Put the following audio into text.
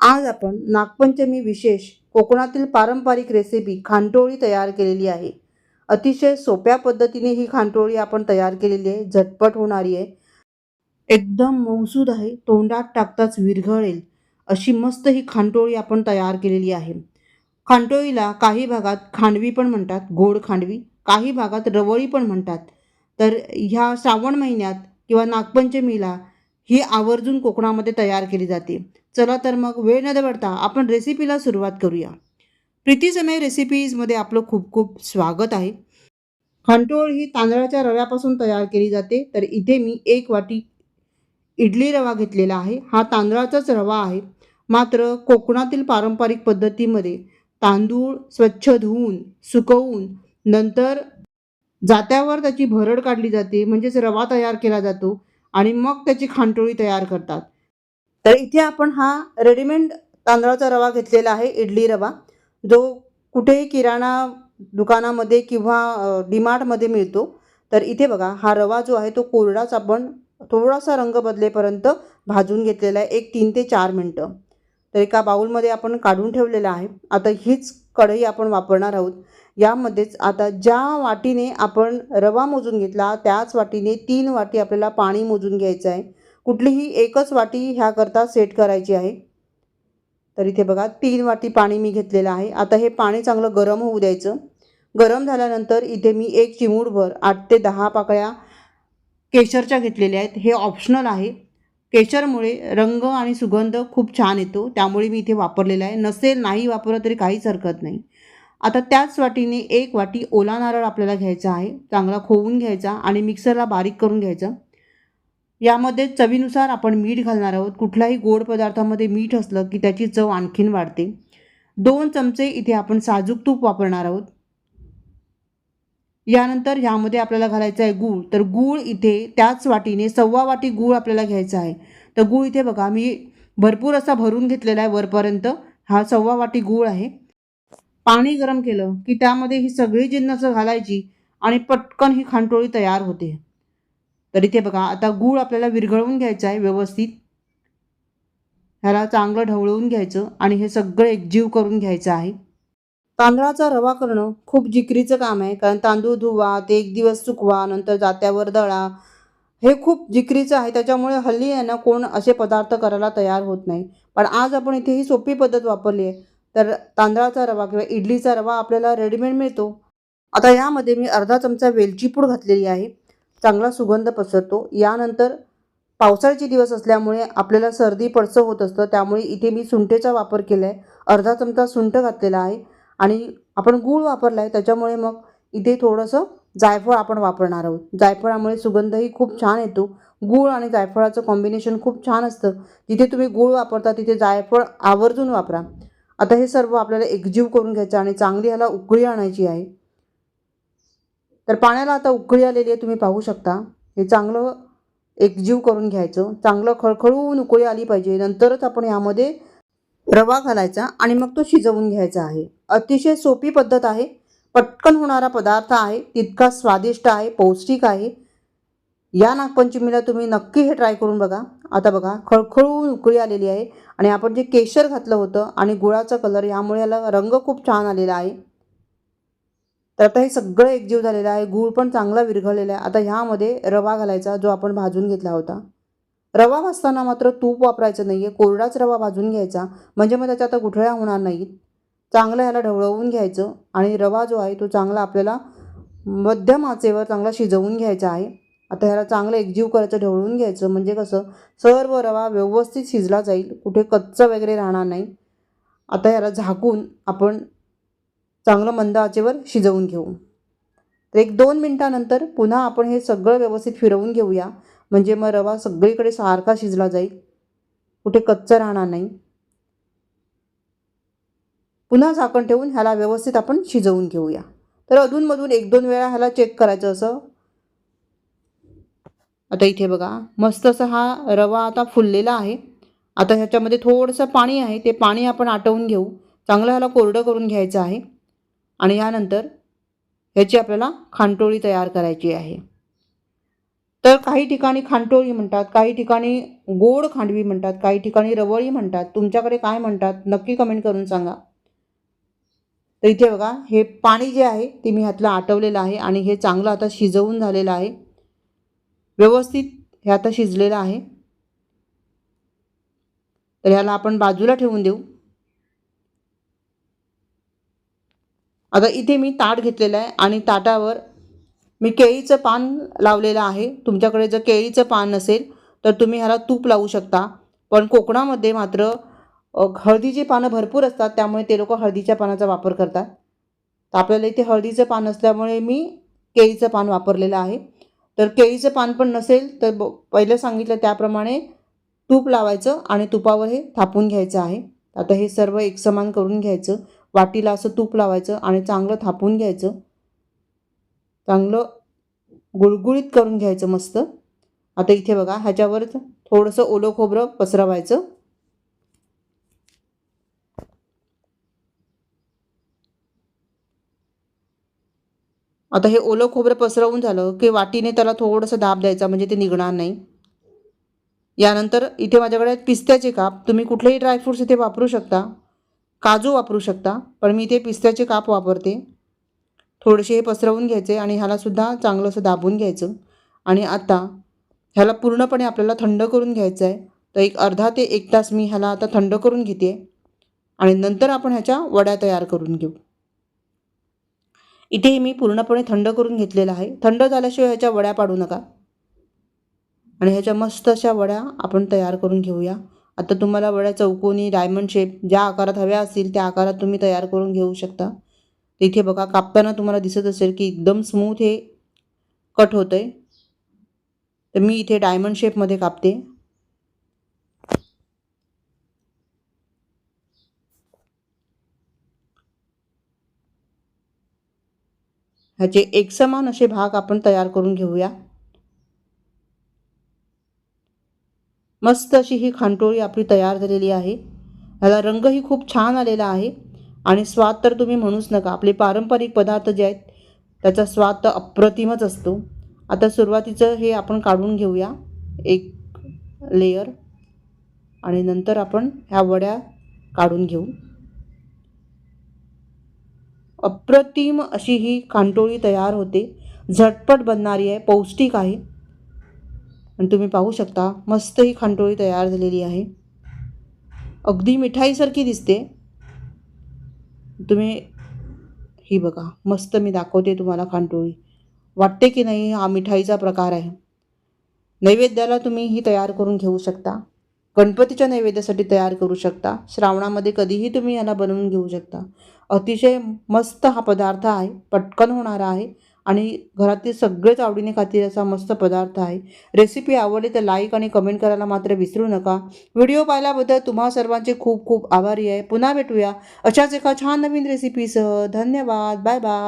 आज आपण नागपंचमी विशेष कोकणातील पारंपरिक रेसिपी खांटोळी तयार केलेली आहे. अतिशय सोप्या पद्धतीने ही खांटोळी आपण तयार केलेली आहे. झटपट होणारी आहे. एकदम मौसूद आहे. तोंडात टाकताच विरघळेल. अशी मस्त ही खांटोळी आपण तयार केलेली आहे. खांटोळीला काही भागात खांडवी पण म्हणतात. गोड खांडवी. काही भागात रवळी पण म्हणतात. तर ह्या श्रावण महिन्यात किंवा नागपंचमीला ही आवर्जून कोकणामध्ये तयार केली जाते. चला तर मग वेळ न दवडता आपण रेसिपीला सुरुवात करूया. प्रीती समय रेसिपीजमध्ये आपलं खूप खूप स्वागत आहे. खंटोळ ही तांदळाच्या रव्यापासून तयार केली जाते तर इथे मी एक वाटी इडली रवा घेतलेला आहे. हा तांदळाचाच रवा आहे. मात्र कोकणातील पारंपरिक पद्धतीमध्ये तांदूळ स्वच्छ धुवून सुकवून नंतर जात्यावर त्याची भरड काढली जाते म्हणजेच रवा तयार केला जातो आणि मग त्याची खांटोळी तयार करतात. तर इथे आपण हा रेडीमेड तांदळाचा रवा घेतलेला आहे इडली रवा. जो कुठेही किराणा दुकानामध्ये किंवा डीमार्टमध्ये मिळतो. तर इथे बघा हा रवा जो आहे तो कोरडाच आपण थोडासा रंग बदलेपर्यंत भाजून घेतलेला आहे एक तीन ते चार मिनटं. तर एका बाऊलमध्ये आपण काढून ठेवलेला आहे. आता हीच कढई आपण वापरणार आहोत. यामध्येच आता ज्या वाटीने आपण रवा मोजून घेतला त्याच वाटीने तीन वाटी आपल्याला पाणी मोजून घ्यायचं आहे. कुठलीही एकच वाटी ह्याकरता सेट करायची आहे. तर इथे बघा तीन वाटी पाणी मी घेतलेलं आहे. आता हे पाणी चांगलं गरम होऊ द्यायचं. गरम झाल्यानंतर इथे मी एक चिमूटभर आठ ते दहा पाकळ्या केशरच्या घेतलेल्या आहेत. हे ऑप्शनल आहे. केशरमुळे रंग आणि सुगंध खूप छान येतो. त्यामुळे मी इथे वापरलेला आहे. नसेल नाही वापरलं तरी काहीच हरकत नाही. आता त्याच वाटीने एक वाटी ओला नारळ आपल्याला घ्यायचा आहे. चांगला खोवून घ्यायचा आणि मिक्सरला बारीक करून घ्यायचा. यामध्ये चवीनुसार आपण मीठ घालणार आहोत. कुठलाही गोड पदार्थामध्ये मीठ असलं की त्याची चव आणखीन वाढते. दोन चमचे इथे आपण साजूक तूप वापरणार आहोत. यानंतर ह्यामध्ये आपल्याला घालायचं आहे गूळ. तर गूळ इथे त्याच वाटीने सव्वा वाटी गूळ आपल्याला घ्यायचा आहे. तर गूळ इथे बघा मी भरपूर असा भरून घेतलेला आहे वरपर्यंत. हा सव्वा वाटी गूळ आहे. पाणी गरम केलं की त्यामध्ये ही सगळी जिन्नस घालायची आणि पटकन ही खांटोळी तयार होते. तर इथे बघा आता गूळ आपल्याला विरघळवून घ्यायचं आहे व्यवस्थित. ह्याला चांगलं ढवळवून घ्यायचं आणि हे सगळं एकजीव करून घ्यायचं आहे. तांदळाचा रवा करणं खूप जिकरीचं काम आहे कारण तांदूळ धुवा ते एक दिवस सुकवा नंतर जात्यावर दळा हे खूप जिकरीचं आहे. त्याच्यामुळे हल्ली आहे ना कोण असे पदार्थ करायला तयार होत नाही. पण आज आपण इथे ही सोपी पद्धत वापरली आहे. तर तांदळाचा रवा किंवा इडलीचा रवा आपल्याला रेडीमेड मिळतो. आता यामध्ये मी अर्धा चमचा वेलची पूड घातलेली आहे. चांगला सुगंध पसरतो. यानंतर पावसाळ्याचे दिवस असल्यामुळे आपल्याला सर्दी पडसं होत असतं. त्यामुळे इथे मी सुंठेचा वापर केला आहे अर्धा चमचा सुंठ घातलेला आहे आणि आपण गूळ वापरला आहे त्याच्यामुळे मग इथे थोडंसं जायफळ आपण वापरणार आहोत. जायफळामुळे सुगंधही खूप छान येतो. गूळ आणि जायफळाचं कॉम्बिनेशन खूप छान असतं. जिथे तुम्ही गूळ वापरता तिथे जायफळ आवर्जून वापरा. आता हे सर्व आपल्याला एकजीव करून घ्यायचं आणि चांगली ह्याला उकळी आणायची आहे. तर पाण्याला आता उकळी आलेली आहे तुम्ही पाहू शकता. हे चांगलं एकजीव करून घ्यायचं. चांगलं खळखळून उकळी आली पाहिजे. नंतरच आपण यामध्ये रवा घालायचा आणि मग तो शिजवून घ्यायचा आहे. अतिशय सोपी पद्धत आहे. पटकन होणारा पदार्थ आहे. तितका स्वादिष्ट आहे पौष्टिक आहे. या नागपंचमीला तुम्ही नक्की हे ट्राय करून बघा. आता बघा खळखळून उकळी आलेली आहे आणि आपण जे केशर घातलं होतं आणि गुळाचा कलर यामुळे याला रंग खूप छान आलेला आहे. तर आता हे सगळं एकजीव झालेलं आहे. गूळ पण चांगला विरघळलेला आहे. आता ह्यामध्ये रवा घालायचा जो आपण भाजून घेतला होता. रवा भाजताना मात्र तूप वापरायचं नाही आहे कोरडाच रवा भाजून घ्यायचा. म्हणजे मग त्याच्या आता गुठळ्या होणार नाहीत. चांगलं ह्याला ढवळवून घ्यायचं आणि रवा जो आहे तो चांगला आपल्याला मध्यम आचेवर चांगला शिजवून घ्यायचा आहे. आता ह्याला चांगलं एकजीव करायचं ढवळून घ्यायचं म्हणजे कसं? सर्व रवा व्यवस्थित शिजला जाईल. कुठे कच्चं वगैरे राहणार नाही. आता ह्याला झाकून आपण चांगलं मंद आचेवर शिजवून घेऊ. तर एक दोन मिनटानंतर पुन्हा आपण हे सगळं व्यवस्थित फिरवून घेऊया. म्हणजे मग रवा सगळीकडे सारखा शिजला जाईल. कुठे कच्चं राहणार नाही. पुन्हा झाकण ठेवून ह्याला व्यवस्थित आपण शिजवून घेऊया. तर अधूनमधून एक दोन वेळा ह्याला चेक करायचं असं. आता इथे बघा मस्त असा हा रवा आता फुललेला आहे. आता ह्याच्यामध्ये थोडंसं पाणी आहे. ते पाणी आपण आटवून घेऊ. चांगलं ह्याला कोरडं करून घ्यायचं आहे. आणि यानंतर ह्याची आपल्याला खांटोळी तयार करायची आहे. तर काही ठिकाणी खांटोळी म्हणतात काही ठिकाणी गोड खांडवी म्हणतात काही ठिकाणी रवळी म्हणतात. तुमच्याकडे काय म्हणतात नक्की कमेंट करून सांगा. तर इथे बघा हे पाणी जे आहे ते मी ह्यातलं आटवलेलं आहे आणि हे चांगलं आता शिजवून झालेलं आहे. व्यवस्थित हे आता शिजलेलं आहे. तर ह्याला आपण बाजूला ठेवून देऊ. आता इथे मी ताट घेतलेलं आहे आणि ताटावर मी केळीचं पान लावलेलं आहे. तुमच्याकडे जर केळीचं पान नसेल तर तुम्ही ह्याला तूप लावू शकता. पण कोकणामध्ये मात्र हळदीची पानं भरपूर असतात त्यामुळे ते लोक हळदीच्या पानाचा वापर करतात. तर आपल्याला इथे हळदीचं पान असल्यामुळे मी केळीचं पान वापरलेलं आहे. तर केळीचं पान पण नसेल तर ब पहिलं सांगितलं त्याप्रमाणे तूप लावायचं आणि तुपावर हे थापून घ्यायचं आहे. आता हे सर्व एकसमान करून घ्यायचं. वाटीला असं तूप लावायचं आणि चांगलं थापून घ्यायचं. चांगलं गुळगुळीत करून घ्यायचं मस्त. आता इथे बघा ह्याच्यावर थोडंसं ओलं खोबरं पसरवायचं. आता हे ओलं खोबरं पसरवून झालं की वाटीने त्याला थोडंसं दाब द्यायचा म्हणजे ते निघणार नाही. यानंतर इथे माझ्याकडे पिस्त्याचे काप तुम्ही कुठलेही ड्रायफ्रूट्स इथे वापरू शकता. काजू वापरू शकता पण मी इथे पिस्त्याचे काप वापरते. थोडेसे हे पसरवून घ्यायचे आणि ह्यालासुद्धा चांगलं असं दाबून घ्यायचं. आणि आता ह्याला पूर्णपणे आपल्याला थंड करून घ्यायचं आहे तर एक अर्धा ते एक तास मी ह्याला आता थंड करून घेते. आणि नंतर आपण ह्याच्या वड्या तयार करून घेऊ. इथे मी पूर्णपणे थंड करून घेतलेलं आहे. थंड झाल्याशिवाय ह्याच्या वड्या पाडू नका. आणि ह्याच्या मस्त अशा वड्या आपण तयार करून घेऊया. आता तुम्हाला वड्या चौकोनी डायमंड शेप ज्या आकारात हव्या असतील त्या आकारात तुम्ही तयार करून घेऊ शकता. इथे बघा कापताना तुम्हाला दिसत असेल की एकदम स्मूथ हे कट होतं आहे तर मी इथे डायमंड शेपमध्ये कापते. ह्याचे एकसमान असे भाग आपण तयार करून घेऊया. मस्त अशी ही खांटोळी आपली तयार झालेली आहे. ह्याला रंगही खूप छान आलेला आहे. आणि स्वाद तर तुम्ही म्हणूच नका. आपले पारंपरिक पदार्थ जे आहेत त्याचा स्वाद तर अप्रतिमच असतो. आता सुरुवातीचं हे आपण काढून घेऊया. एक लेयर आणि नंतर आपण ह्या वड्या काढून घेऊ. अप्रतिम अशी ही खांटोळी तयार होते. झटपट बनणारी आहे. पौष्टिक आहे. आणि तुम्ही पाहू शकता मस्त ही खांटोळी तयार झालेली आहे. अगदी मिठाईसारखी दिसते. तुम्ही ही बघा मस्त मी दाखवते तुम्हाला खांटोळी वाटते की नाही हा मिठाईचा प्रकार आहे. नैवेद्याला तुम्ही ही तयार करून घेऊ शकता. गणपतीच्या नैवेद्यासाठी तयार करू शकता. श्रावणामध्ये कधीही तुम्ही याला बनवून घेऊ शकता. अतिशय मस्त हा पदार्थ आहे पटकन होणारा आहे. आणि घरातील सगळेच आवडीने खातील असा मस्त पदार्थ आहे. रेसिपी आवडली तर लाईक आणि कमेंट करायला मात्र विसरू नका. व्हिडिओ पाहिल्याबद्दल तुम्हा सर्वांचे खूप खूप आभारी आहे. पुन्हा भेटूया अशाच एका छान नवीन रेसिपीसह धन्यवाद. Bye bye